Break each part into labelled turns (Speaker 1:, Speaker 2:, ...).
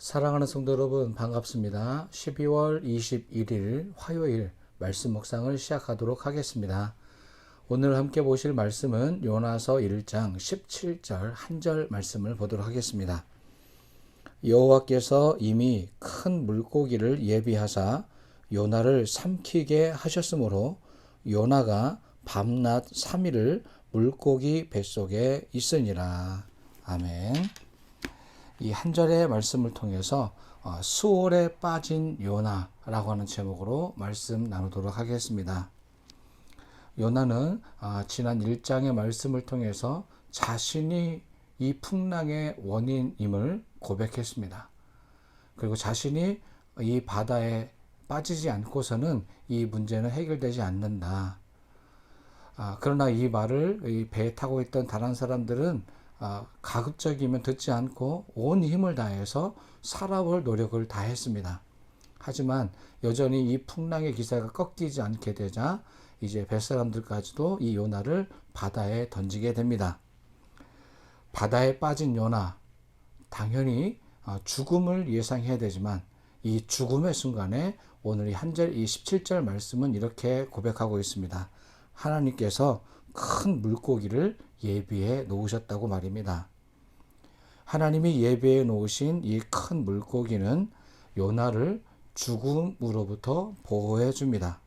Speaker 1: 사랑하는 성도 여러분 반갑습니다. 12월 21일 화요일 말씀 묵상을 시작하도록 하겠습니다. 오늘 함께 보실 말씀은 요나서 1장 17절 한 절 말씀을 보도록 하겠습니다. 여호와께서 이미 큰 물고기를 예비하사 요나를 삼키게 하셨으므로 요나가 밤낮 3일을 물고기 뱃속에 있으니라. 아멘. 이 한 절의 말씀을 통해서 어, 수월에 빠진 요나라고 하는 제목으로 말씀 나누도록 하겠습니다. 요나는 아, 지난 1장의 말씀을 통해서 자신이 이 풍랑의 원인임을 고백했습니다. 그리고 자신이 이 바다에 빠지지 않고서는 이 문제는 해결되지 않는다. 아, 그러나 이 말을 이 배에 타고 있던 다른 사람들은 아, 가급적이면 듣지 않고 온 힘을 다해서 살아볼 노력을 다했습니다. 하지만 여전히 이 풍랑의 기세가 꺾이지 않게 되자 이제 뱃사람들까지도 이 요나를 바다에 던지게 됩니다. 바다에 빠진 요나, 당연히 아, 죽음을 예상해야 되지만 이 죽음의 순간에 오늘 이 한 절, 이 17절 말씀은 이렇게 고백하고 있습니다. 하나님께서 큰 물고기를 예비해 놓으셨다고 말입니다. 하나님이 예비해 놓으신 이 큰 물고기는 요나를 죽음으로부터 보호해 줍니다.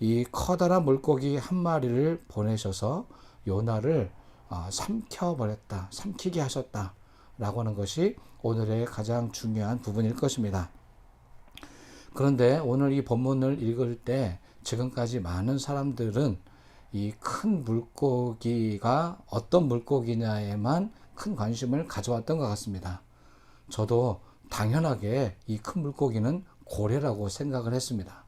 Speaker 1: 이 커다란 물고기 한 마리를 보내셔서 요나를 아, 삼켜버렸다, 삼키게 하셨다. 라고 하는 것이 오늘의 가장 중요한 부분일 것입니다. 그런데 오늘 이 본문을 읽을 때 지금까지 많은 사람들은 이 큰 물고기가 어떤 물고기냐에만 큰 관심을 가져왔던 것 같습니다. 저도 당연하게 이 큰 물고기는 고래라고 생각을 했습니다.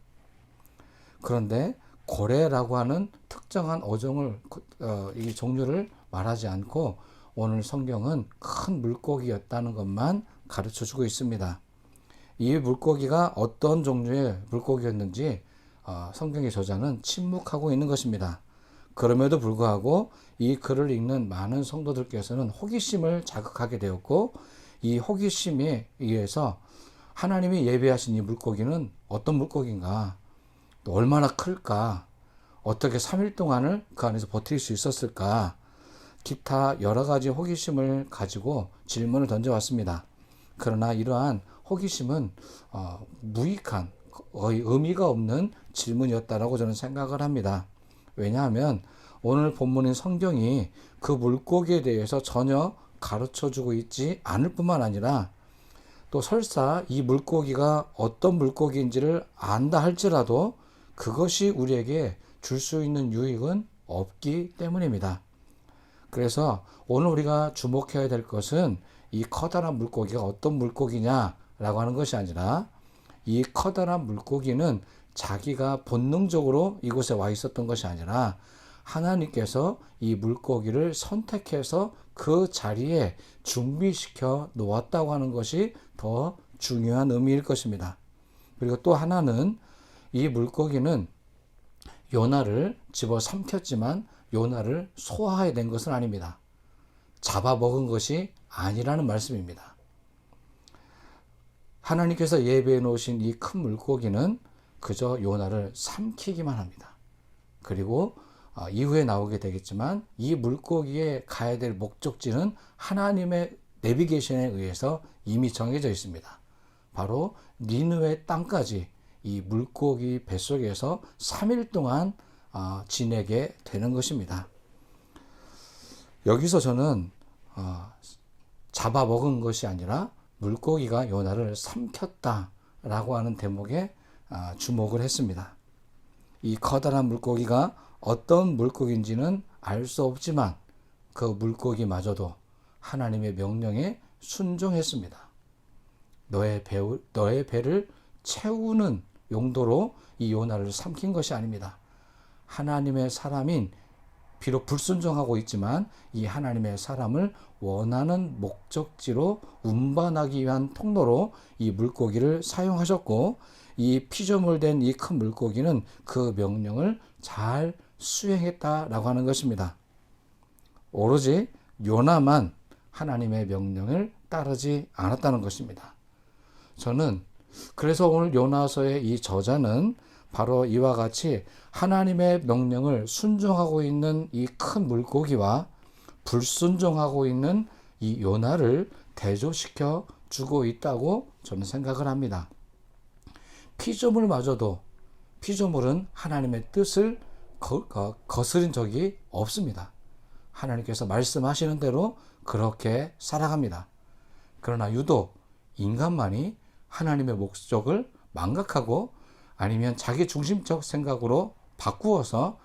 Speaker 1: 그런데 고래라고 하는 특정한 어종을 어, 이 종류를 말하지 않고 오늘 성경은 큰 물고기였다는 것만 가르쳐 주고 있습니다. 이 물고기가 어떤 종류의 물고기였는지 어, 성경의 저자는 침묵하고 있는 것입니다. 그럼에도 불구하고 이 글을 읽는 많은 성도들께서는 호기심을 자극하게 되었고 이 호기심에 의해서 하나님이 예배하신 이 물고기는 어떤 물고기인가 또 얼마나 클까 어떻게 3일 동안을 그 안에서 버틸 수 있었을까 기타 여러 가지 호기심을 가지고 질문을 던져왔습니다. 그러나 이러한 호기심은 어, 무익한 거의 의미가 없는 질문이었다라고 저는 생각을 합니다. 왜냐하면 오늘 본문인 성경이 그 물고기에 대해서 전혀 가르쳐 주고 있지 않을 뿐만 아니라 또 설사 이 물고기가 어떤 물고기인지를 안다 할지라도 그것이 우리에게 줄 수 있는 유익은 없기 때문입니다. 그래서 오늘 우리가 주목해야 될 것은 이 커다란 물고기가 어떤 물고기냐라고 하는 것이 아니라 이 커다란 물고기는 자기가 본능적으로 이곳에 와 있었던 것이 아니라 하나님께서 이 물고기를 선택해서 그 자리에 준비시켜 놓았다고 하는 것이 더 중요한 의미일 것입니다. 그리고 또 하나는 이 물고기는 요나를 집어 삼켰지만 요나를 소화해 낸 것은 아닙니다. 잡아먹은 것이 아니라는 말씀입니다. 하나님께서 예배해 놓으신 이 큰 물고기는 그저 요나를 삼키기만 합니다. 그리고 아, 이후에 나오게 되겠지만 이 물고기에 가야 될 목적지는 하나님의 내비게이션에 의해서 이미 정해져 있습니다. 바로 니누의 땅까지 이 물고기 뱃속에서 3일 동안 아, 지내게 되는 것입니다. 여기서 저는 아, 잡아먹은 것이 아니라 물고기가 요나를 삼켰다라고 하는 대목에 주목을 했습니다. 이 커다란 물고기가 어떤 물고기인지는 알 수 없지만 그 물고기마저도 하나님의 명령에 순종했습니다. 너의 배, 너의 배를 채우는 용도로 이 요나를 삼킨 것이 아닙니다. 하나님의 사람인 비록 불순종하고 있지만 이 하나님의 사람을 원하는 목적지로 운반하기 위한 통로로 이 물고기를 사용하셨고 이 피조물 된 이 큰 물고기는 그 명령을 잘 수행했다라고 하는 것입니다. 오로지 요나만 하나님의 명령을 따르지 않았다는 것입니다. 저는 그래서 오늘 요나서의 이 저자는 바로 이와 같이 하나님의 명령을 순종하고 있는 이 큰 물고기와 불순종하고 있는 이 요나를 대조시켜 주고 있다고 저는 생각을 합니다. 피조물마저도 피조물은 하나님의 뜻을 거, 거, 거스린 적이 없습니다. 하나님께서 말씀하시는 대로 그렇게 살아갑니다. 그러나 유독 인간만이 하나님의 목적을 망각하고 아니면 자기 중심적 생각으로 바꾸어서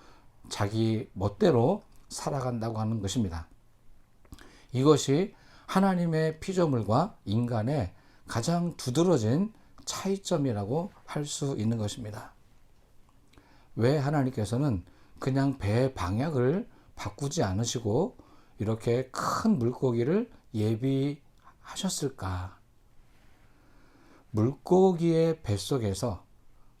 Speaker 1: 자기 멋대로 살아간다고 하는 것입니다. 이것이 하나님의 피조물과 인간의 가장 두드러진 차이점이라고 할 수 있는 것입니다. 왜 하나님께서는 그냥 배의 방향을 바꾸지 않으시고 이렇게 큰 물고기를 예비하셨을까? 물고기의 뱃속에서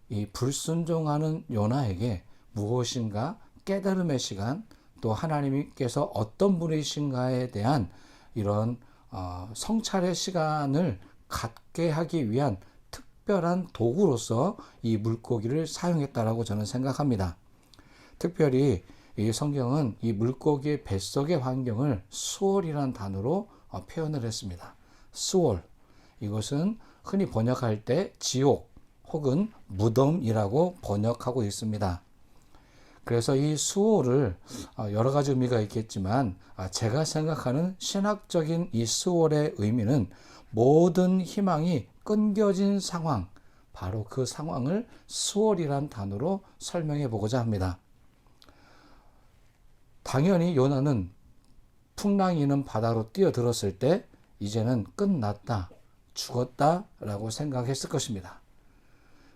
Speaker 1: 이 불순종하는 요나에게 무엇인가 깨달음의 시간 또 하나님께서 어떤 분이신가에 대한 이런 어, 성찰의 시간을 갖게 하기 위한 특별한 도구로서 이 물고기를 사용했다라고 저는 생각합니다. 특별히 이 성경은 이 물고기의 뱃속의 환경을 수월이란 단어로 어, 표현을 했습니다. 수월. 이것은 흔히 번역할 때 지옥 혹은 무덤이라고 번역하고 있습니다. 그래서 이 수호를 어, 여러 가지 의미가 있겠지만 아, 제가 생각하는 신학적인 이 수월의 의미는 모든 희망이 끊겨진 상황, 바로 그 상황을 수월이란 단어로 설명해 보고자 합니다. 당연히 요나는 풍랑이 있는 바다로 뛰어들었을 때 이제는 끝났다, 죽었다 라고 생각했을 것입니다.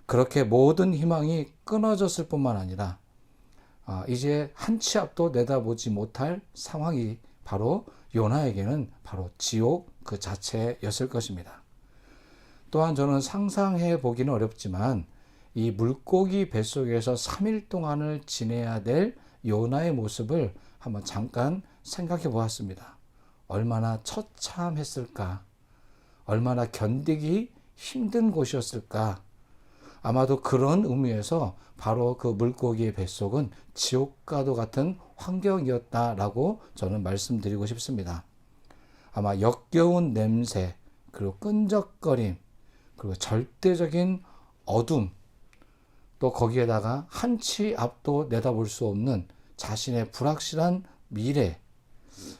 Speaker 1: 그렇게 모든 희망이 끊어졌을 뿐만 아니라 아, 이제 한 치 앞도 내다보지 못할 상황이 바로 요나에게는 바로 지옥 그 자체였을 것입니다. 또한 저는 상상해 보기는 어렵지만 이 물고기 뱃속에서 3일 동안을 지내야 될 요나의 모습을 한번 잠깐 생각해 보았습니다. 얼마나 처참했을까? 얼마나 견디기 힘든 곳이었을까? 아마도 그런 의미에서 바로 그 물고기의 뱃속은 지옥과도 같은 환경이었다라고 저는 말씀드리고 싶습니다. 아마 역겨운 냄새, 그리고 끈적거림, 그리고 절대적인 어둠, 또 거기에다가 한치 앞도 내다볼 수 없는 자신의 불확실한 미래,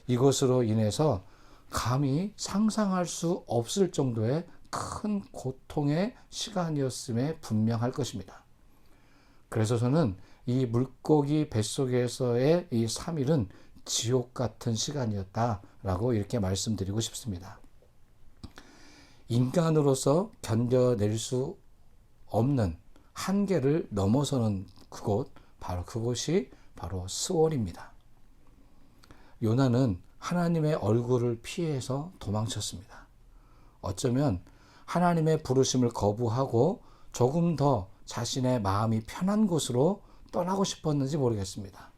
Speaker 1: 이것으로 인해서 감히 상상할 수 없을 정도의 큰 고통의 시간이었음에 분명할 것입니다. 그래서 저는 이 물고기 뱃속에서의 이 3일은 지옥 같은 시간이었다라고 이렇게 말씀드리고 싶습니다. 인간으로서 견뎌낼 수 없는 한계를 넘어서는 그곳, 바로 그곳이 바로 스월입니다. 요나는 하나님의 얼굴을 피해서 도망쳤습니다. 어쩌면 하나님의 부르심을 거부하고 조금 더 자신의 마음이 편한 곳으로 떠나고 싶었는지 모르겠습니다.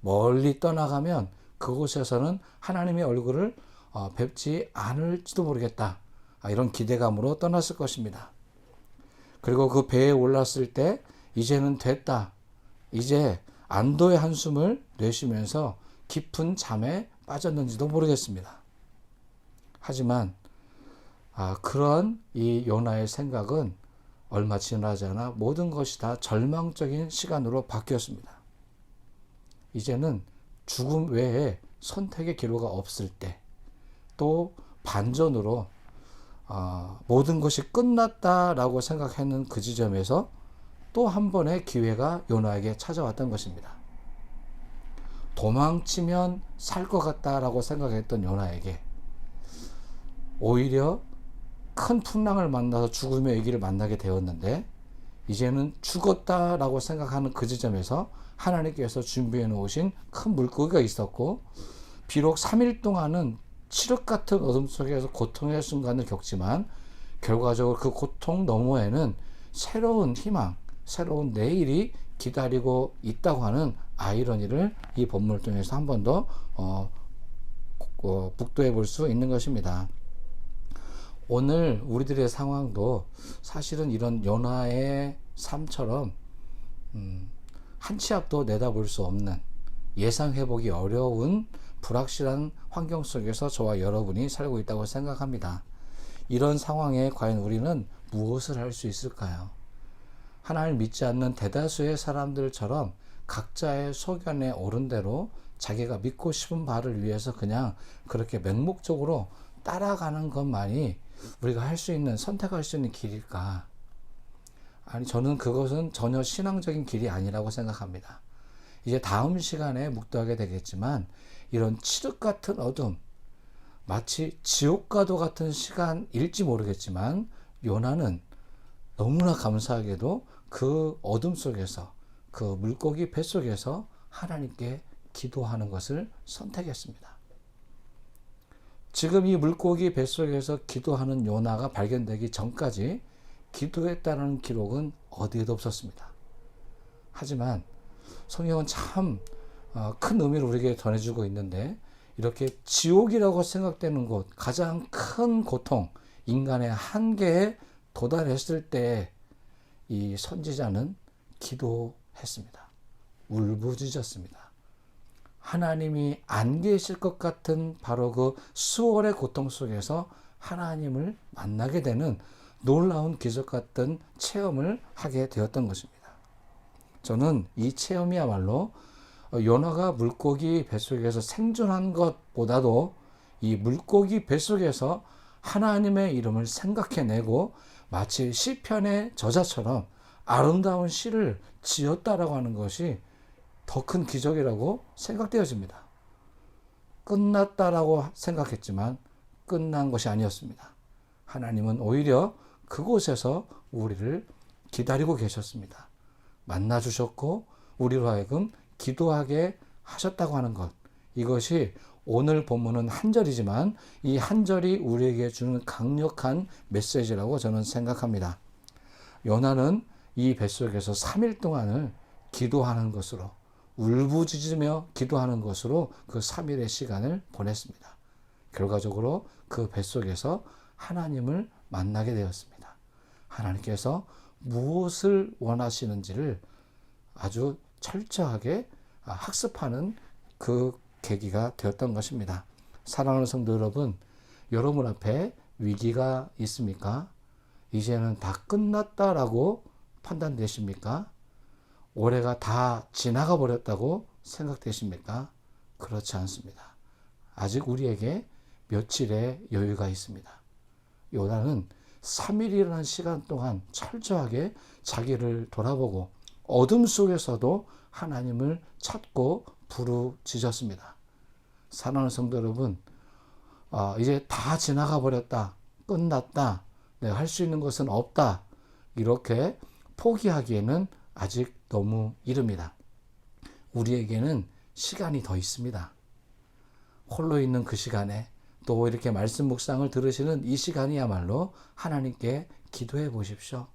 Speaker 1: 멀리 떠나가면 그곳에서는 하나님의 얼굴을 어, 뵙지 않을지도 모르겠다. 아, 이런 기대감으로 떠났을 것입니다. 그리고 그 배에 올랐을 때 이제는 됐다. 이제 안도의 한숨을 내쉬면서 깊은 잠에 빠졌는지도 모르겠습니다. 하지만 아, 그런 이 요나의 생각은 얼마 지나지 않아 모든 것이 다 절망적인 시간으로 바뀌었습니다. 이제는 죽음 외에 선택의 기로가 없을 때, 또 반전으로 어, 모든 것이 끝났다라고 생각하는 그 지점에서 또 한 번의 기회가 요나에게 찾아왔던 것입니다. 도망치면 살 것 같다라고 생각했던 요나에게 오히려 큰 풍랑을 만나서 죽음의 얘기를 만나게 되었는데 이제는 죽었다라고 생각하는 그 지점에서 하나님께서 준비해 놓으신 큰 물고기가 있었고 비록 3일 동안은 칠흑 같은 어둠 속에서 고통의 순간을 겪지만 결과적으로 그 고통 너머에는 새로운 희망, 새로운 내일이 기다리고 있다고 하는 아이러니를 이 본문을 통해서 한 번 더 어, 어, 북도해 볼 수 있는 것입니다. 오늘 우리들의 상황도 사실은 이런 요나의 삶처럼 음, 한치 앞도 내다볼 수 없는 예상 회복이 어려운 불확실한 환경 속에서 저와 여러분이 살고 있다고 생각합니다. 이런 상황에 과연 우리는 무엇을 할 수 있을까요? 하나님을 믿지 않는 대다수의 사람들처럼 각자의 소견에 오른 대로 자기가 믿고 싶은 바를 위해서 그냥 그렇게 맹목적으로 따라가는 것만이 우리가 할 수 있는 선택할 수 있는 길일까? 아니 저는 그것은 전혀 신앙적인 길이 아니라고 생각합니다. 이제 다음 시간에 묵도하게 되겠지만 이런 칠흑 같은 어둠 마치 지옥과도 같은 시간일지 모르겠지만 요나는 너무나 감사하게도 그 어둠 속에서 그 물고기 뱃속에서 하나님께 기도하는 것을 선택했습니다. 지금 이 물고기 뱃속에서 기도하는 요나가 발견되기 전까지 기도했다는 기록은 어디에도 없었습니다. 하지만 성경은 참 큰 의미를 우리에게 전해주고 있는데 이렇게 지옥이라고 생각되는 곳, 가장 큰 고통, 인간의 한계에 도달했을 때 이 선지자는 기도했습니다. 울부짖었습니다. 하나님이 안 계실 것 같은 바로 그 수월의 고통 속에서 하나님을 만나게 되는 놀라운 기적 같은 체험을 하게 되었던 것입니다. 저는 이 체험이야말로 요나가 물고기 뱃속에서 생존한 것보다도 이 물고기 뱃속에서 하나님의 이름을 생각해내고 마치 시편의 저자처럼 아름다운 시를 지었다라고 하는 것이 더 큰 기적이라고 생각되어집니다. 끝났다라고 생각했지만 끝난 것이 아니었습니다. 하나님은 오히려 그곳에서 우리를 기다리고 계셨습니다. 만나 주셨고 우리로 하여금 기도하게 하셨다고 하는 것. 이것이 오늘 본문은 한 절이지만 이 한 절이 우리에게 주는 강력한 메시지라고 저는 생각합니다. 요나는 이 뱃속에서 3일 동안을 기도하는 것으로 울부짖으며 기도하는 것으로 그 3일의 시간을 보냈습니다. 결과적으로 그 뱃속에서 하나님을 만나게 되었습니다. 하나님께서 무엇을 원하시는지를 아주 철저하게 학습하는 그 계기가 되었던 것입니다. 사랑하는 성도 여러분, 여러분 앞에 위기가 있습니까? 이제는 다 끝났다라고 판단되십니까? 올해가 다 지나가 버렸다고 생각되십니까? 그렇지 않습니다. 아직 우리에게 며칠의 여유가 있습니다. 요나는 3일이라는 시간 동안 철저하게 자기를 돌아보고 어둠 속에서도 하나님을 찾고 부르짖었습니다. 사랑하는 성도 여러분, 어, 이제 다 지나가 버렸다. 끝났다. 내가 할 수 있는 것은 없다. 이렇게 포기하기에는 아직 너무 이릅니다. 우리에게는 시간이 더 있습니다. 홀로 있는 그 시간에 또 이렇게 말씀 묵상을 들으시는 이 시간이야말로 하나님께 기도해 보십시오.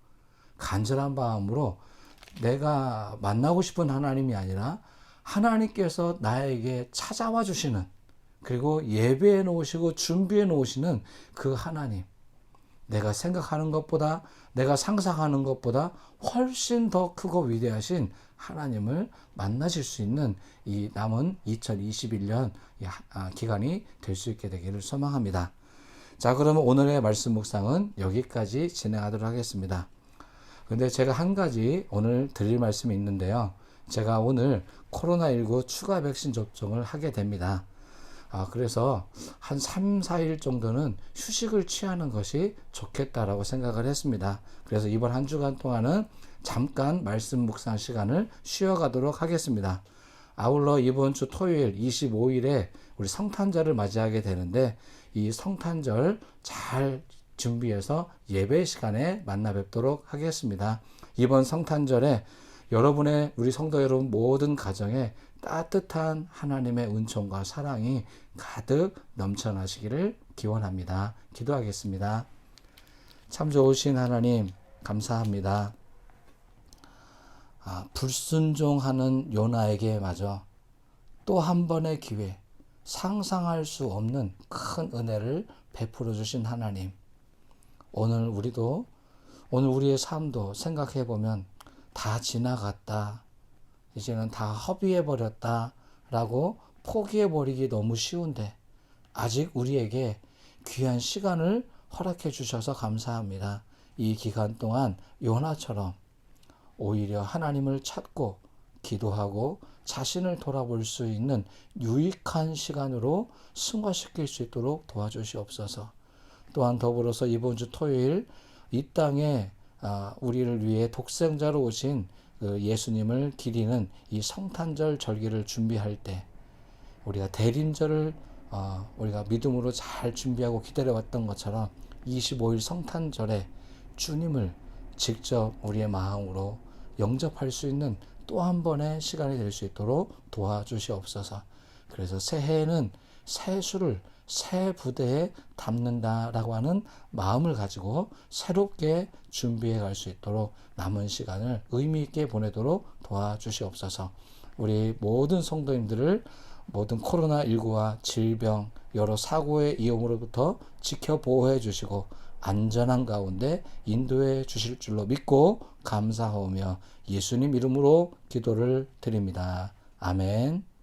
Speaker 1: 간절한 마음으로 내가 만나고 싶은 하나님이 아니라 하나님께서 나에게 찾아와 주시는 그리고 예배해 놓으시고 준비해 놓으시는 그 하나님. 내가 생각하는 것보다 내가 상상하는 것보다 훨씬 더 크고 위대하신 하나님을 만나실 수 있는 이 남은 2021년 아, 기간이 될 수 있게 되기를 소망합니다. 자, 그러면 오늘의 말씀 묵상은 여기까지 진행하도록 하겠습니다. 근데 제가 한 가지 오늘 드릴 말씀이 있는데요. 제가 오늘 코로나19 추가 백신 접종을 하게 됩니다. 아, 그래서 한 3, 4일 정도는 휴식을 취하는 것이 좋겠다라고 생각을 했습니다. 그래서 이번 한 주간 동안은 잠깐 말씀 묵상 시간을 쉬어가도록 하겠습니다. 아울러 이번 주 토요일 25일에 우리 성탄절을 맞이하게 되는데 이 성탄절 잘 준비해서 예배 시간에 만나 뵙도록 하겠습니다. 이번 성탄절에 여러분의 우리 성도 여러분 모든 가정에 따뜻한 하나님의 은총과 사랑이 가득 넘쳐나시기를 기원합니다. 기도하겠습니다. 참 좋으신 하나님, 감사합니다. 아, 불순종하는 요나에게 마저 또 한 번의 기회, 상상할 수 없는 큰 은혜를 베풀어 주신 하나님. 오늘 우리도 오늘 우리의 삶도 생각해 보면 다 지나갔다. 이제는 다 허비해 버렸다 라고 포기해 버리기 너무 쉬운데 아직 우리에게 귀한 시간을 허락해 주셔서 감사합니다. 이 기간 동안 요나처럼 오히려 하나님을 찾고 기도하고 자신을 돌아볼 수 있는 유익한 시간으로 승화시킬 수 있도록 도와주시옵소서. 또한 더불어서 이번 주 토요일 이 땅에 아, 우리를 위해 독생자로 오신 그 예수님을 기리는 이 성탄절 절기를 준비할 때 우리가 대림절을 어, 우리가 믿음으로 잘 준비하고 기다려왔던 것처럼 25일 성탄절에 주님을 직접 우리의 마음으로 영접할 수 있는 또 한 번의 시간이 될 수 있도록 도와주시옵소서. 그래서 새해에는 새수를 새 부대에 담는다라고 하는 마음을 가지고 새롭게 준비해 갈 수 있도록 남은 시간을 의미 있게 보내도록 도와주시옵소서. 우리 모든 성도님들을 모든 코로나19와 질병, 여러 사고의 위험으로부터 지켜 보호해 주시고 안전한 가운데 인도해 주실 줄로 믿고 감사하오며 예수님 이름으로 기도를 드립니다. 아멘.